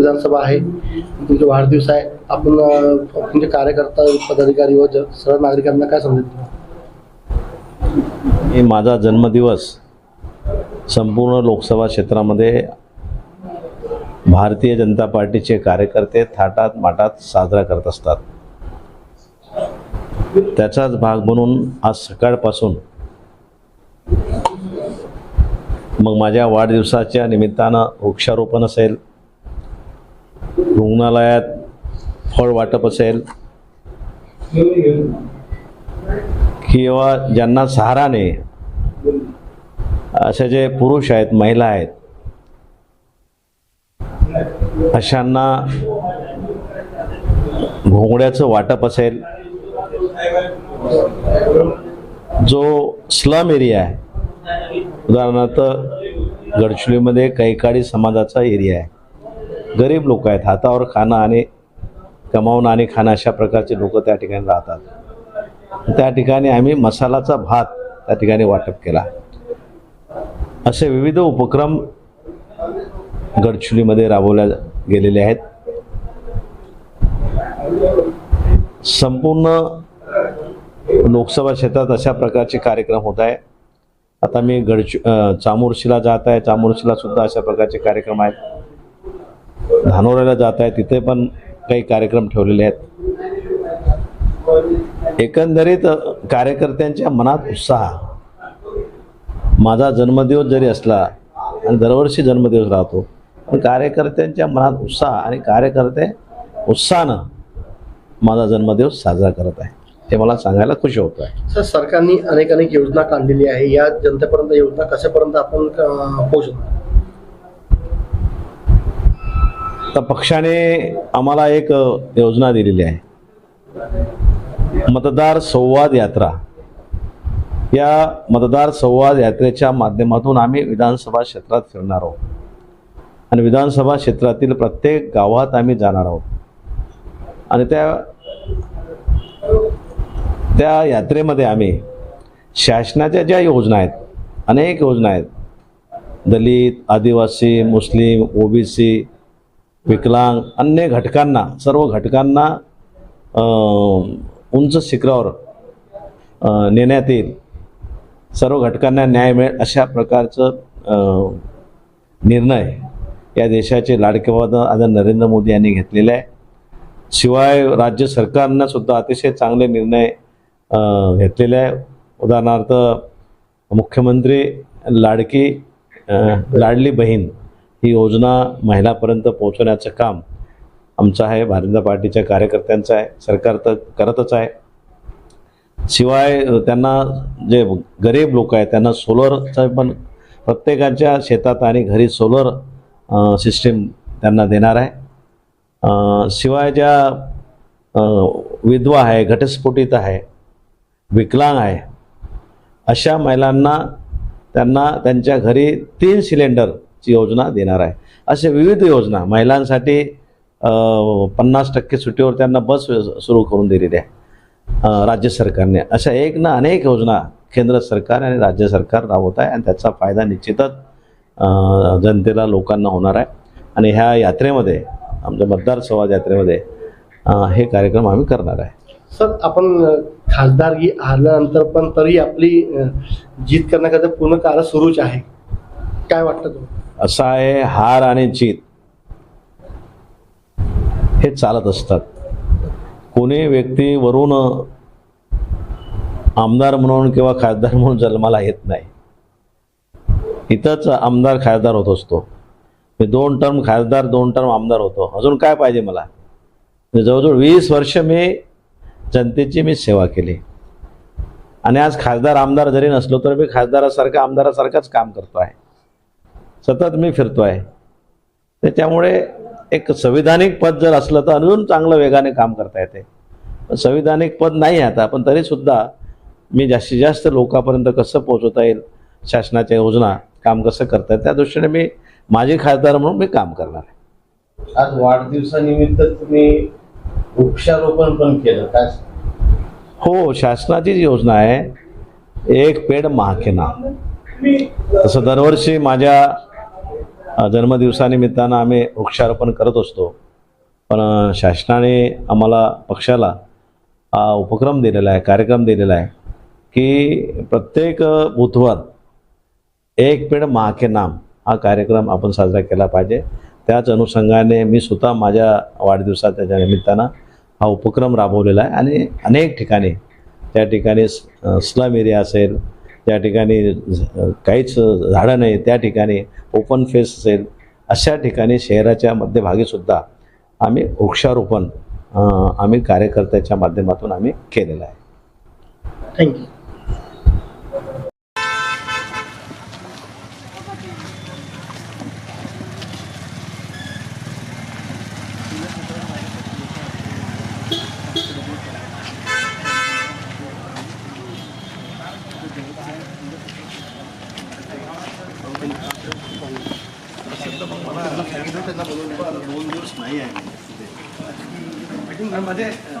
विधानसभा आहे. तुमचा वाढदिवस आहे. आपण म्हणजे कार्यकर्ता पदाधिकारी व सर्व नागरिकांना काय समजेल माझा जन्मदिवस संपूर्ण लोकसभा क्षेत्रामध्ये भारतीय जनता पार्टीचे कार्यकर्ते थाटात माटात साजरा करत असतात. त्याचाच भाग म्हणून आज सकाळपासून मग माझ्या वाढदिवसाच्या निमित्तानं वृक्षारोपण असेल रुग्णालयात फळ वाटप असेल किंवा ज्यांना सहारा असे जे पुरुष आहेत महिला आहेत अशांना घोंगड्याचं वाटप असेल. जो स्लम एरिया आहे उदाहरणार्थ गडचिरोलीमध्ये कैकाडी समाजाचा एरिया आहे. गरीब लोक आहेत हातावर खाणं आणि कमावणं आणि खाणं अशा प्रकारचे लोक त्या ठिकाणी राहतात. त्या ठिकाणी आम्ही मसालाचा भात त्या ठिकाणी वाटप केला. असे विविध उपक्रम गडचिरोलीमध्ये राबवल्या गेलेले आहेत. संपूर्ण लोकसभा क्षेत्रात अशा प्रकारचे कार्यक्रम होत आहे आता मी गडचि चामोर्शीला जात आहे. चामोर्शीला सुद्धा अशा प्रकारचे कार्यक्रम आहेत. धानोऱ्याला जात आहे तिथे पण काही कार्यक्रम ठेवलेले आहेत. एकंदरीत कार्यकर्त्यांच्या मनात उत्साह. माझा जन्मदिवस जरी असला आणि दरवर्षी जन्मदिवस राहतो पण कार्यकर्त्यांच्या मनात उत्साह आणि कार्यकर्ते उत्साहानं माझा जन्मदिवस साजरा करत आहे. हे मला सांगायला खुशी होत आहे. सर सरकारने अनेक अनेक योजना काढलेली आहे. या जनतेपर्यंत योजना कशापर्यंत आपण पोहोचू पोहोचतो तर पक्षाने आम्हाला एक योजना दिलेली आहे. मतदार संवाद यात्रा. या मतदार संवाद यात्रेच्या माध्यमातून आम्ही विधानसभा क्षेत्रात फिरणार आहोत. आणि विधानसभा क्षेत्रातील प्रत्येक गावात आम्ही जाणार आहोत. आणि त्या त्या यात्रेमध्ये आम्ही शासनाच्या ज्या योजना आहेत अनेक योजना आहेत. दलित आदिवासी मुस्लिम ओबीसी विकलांग अन्य घटकांना सर्व घटकांना उंच शिखरावर नेण्यात येईल. सर्व घटकांना न्याय मिळेल अशा प्रकारचं निर्णय या देशाचे लाडके पंतप्रधान नरेंद्र मोदी यांनी घेतलेले आहे. शिवाय राज्य सरकारनं सुद्धा अतिशय चांगले निर्णय घेतलेले आहे. उदाहरणार्थ मुख्यमंत्री लाडकी लाडली बहीण ही योजना महिलापर्यंत पोहोचवण्याचं काम आमचं आहे. भारतीय जनता पार्टीच्या कार्यकर्त्यांचं आहे. सरकार तर करतच आहे. शिवाय त्यांना जे गरीब लोक आहेत त्यांना सोलरचं पण प्रत्येकाच्या शेतात आणि घरी सोलर सिस्टीम त्यांना देणार आहे. शिवाय ज्या विधवा आहे घटस्फोटित आहे विकलांग आहे अशा महिलांना त्यांना त्यांच्या घरी तीन सिलेंडर ची योजना देणार आहे. असे विविध योजना महिलांसाठी पन्नास टक्के सुट्टीवर त्यांना बस सुरू करून दिलेली आहे राज्य सरकारने. अशा एक ना अनेक योजना केंद्र सरकार आणि राज्य सरकार राबवत आहे आणि त्याचा फायदा निश्चितच जनतेला लोकांना होणार आहे. आणि ह्या यात्रेमध्ये आमच्या मतदार संवाद यात्रेमध्ये हे कार्यक्रम आम्ही करणार आहे. सर आपण खासदारगी आल्यानंतर पण तरी आपली जीत करण्याकरता पूर्ण कार्य सुरूच आहे. काय वाटतं तुम्हाला? असा आहे हार आणि जीत. हे चालत असतात. कोणी व्यक्ती वरून आमदार म्हणून किंवा खासदार म्हणून जन्माला येत नाही. इथंच आमदार खासदार होत असतो. मी दोन टर्म खासदार दोन टर्म आमदार होतो. अजून काय पाहिजे मला? म्हणजे जवळजवळ वीस वर्ष मी जनतेची मी सेवा केली. आणि आज खासदार आमदार जरी नसलो तर मी खासदारासारखं आमदारासारखंच काम करतो आहे. सतत मी फिरतो आहे त्याच्यामुळे एक संविधानिक पद जर असलं तर अजून चांगलं वेगाने काम करता येते. संविधानिक पद नाही आता पण तरीसुद्धा मी जास्तीत जास्त लोकांपर्यंत कसं पोहोचवता येईल शासनाच्या योजना काम कसं करता येईल त्या दृष्टीने मी माझे खासदार म्हणून मी काम करणार आहे. आज वाढदिवसानिमित्त तुम्ही वृक्षारोपण पण केलं काय हो शासनाची जी योजना आहे एक पेड महाके नाम. तसं दरवर्षी माझ्या जन्मदिवसानिमित्तानं आम्ही वृक्षारोपण करत असतो. पण शासनाने आम्हाला पक्षाला उपक्रम दिलेला आहे कार्यक्रम दिलेला आहे की प्रत्येक बुधवार एक पेड माँ के नाम हा कार्यक्रम आपण साजरा केला पाहिजे. त्याच अनुषंगाने मी स्वतः माझ्या वाढदिवसाच्या निमित्तानं हा उपक्रम राबवलेला आहे. आणि अनेक ठिकाणी त्या ठिकाणी स्लम एरिया असेल त्या ठिकाणी काहीच झाडं नाही त्या ठिकाणी ओपन फेस असेल अशा ठिकाणी शहराच्या मध्यभागीसुद्धा आम्ही वृक्षारोपण आम्ही कार्यकर्त्याच्या माध्यमातून आम्ही केलेलं आहे. थँक्यू ないやねんすでに。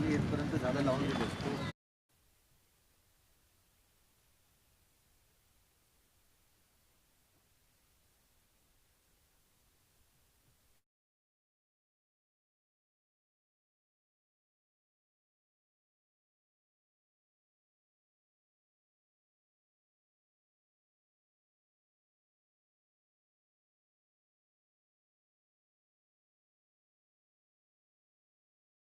आम्ही इथपर्यंत झाडं लावून असतो.